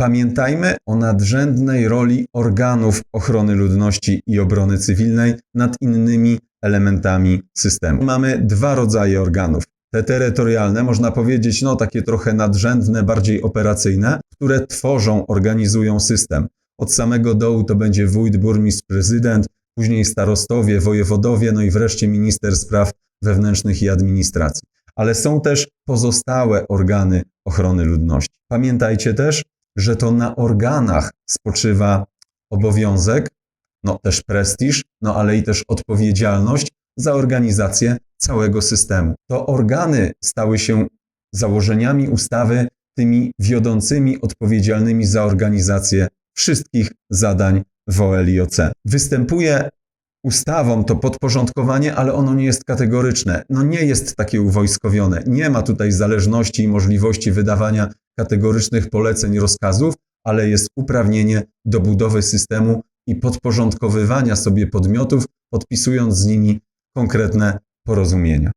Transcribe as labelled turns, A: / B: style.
A: pamiętajmy o nadrzędnej roli organów ochrony ludności i obrony cywilnej nad innymi elementami systemu. Mamy dwa rodzaje organów. Te terytorialne, można powiedzieć, no takie trochę nadrzędne, bardziej operacyjne, które tworzą, organizują system. Od samego dołu to będzie wójt, burmistrz, prezydent, później starostowie, wojewodowie, no i wreszcie minister spraw wewnętrznych i administracji. Ale są też pozostałe organy ochrony ludności. Pamiętajcie też, że to na organach spoczywa obowiązek, no też prestiż, no ale i też odpowiedzialność za organizację całego systemu. To organy stały się założeniami ustawy tymi wiodącymi, odpowiedzialnymi za organizację wszystkich zadań w OLIOC. Występuje ustawą to podporządkowanie, ale ono nie jest kategoryczne. No nie jest takie uwojskowione. Nie ma tutaj zależności i możliwości wydawania kategorycznych poleceń, rozkazów, ale jest uprawnienie do budowy systemu i podporządkowywania sobie podmiotów, podpisując z nimi konkretne porozumienia.